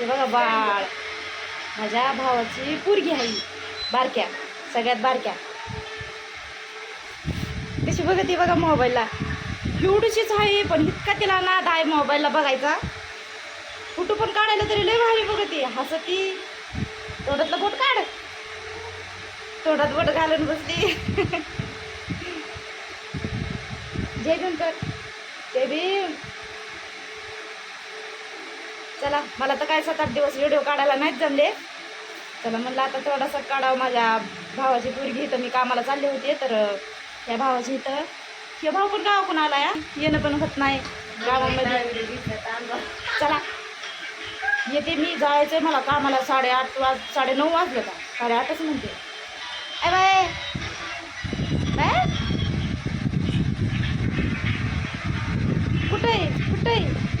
ते बघा बाळ. माझ्या भावाची पोरगी आहे बारक्या. सगळ्यात बारक्या. कशी बघते बघा मोबाईलला. एवढीशीच आहे पण इतका तिला नाद आहे मोबाईलला बघायचा. फोटो पण काढायला तरी लय भारी बघते. हसती तोंडातलं बोट काढ. तोंडात बोट घालून बसते. जय भीम कर. चला मला तर काय सात आठ दिवस व्हिडिओ काढायला नाहीच जमले. चला म्हणलं आता थोडासा काढावं माझ्या भावाची पोरगी इथं. मी कामाला चालले होते तर या भावाची इथं. हे भाऊ पण गावाकून आला या येणं पण होत नाही गावामध्ये. चला येते मी जायचं मला कामाला साडेआठ वाज साडे नऊ वाजलं का? साडेआठच म्हणते. अय बाय बाय कुठं आहे?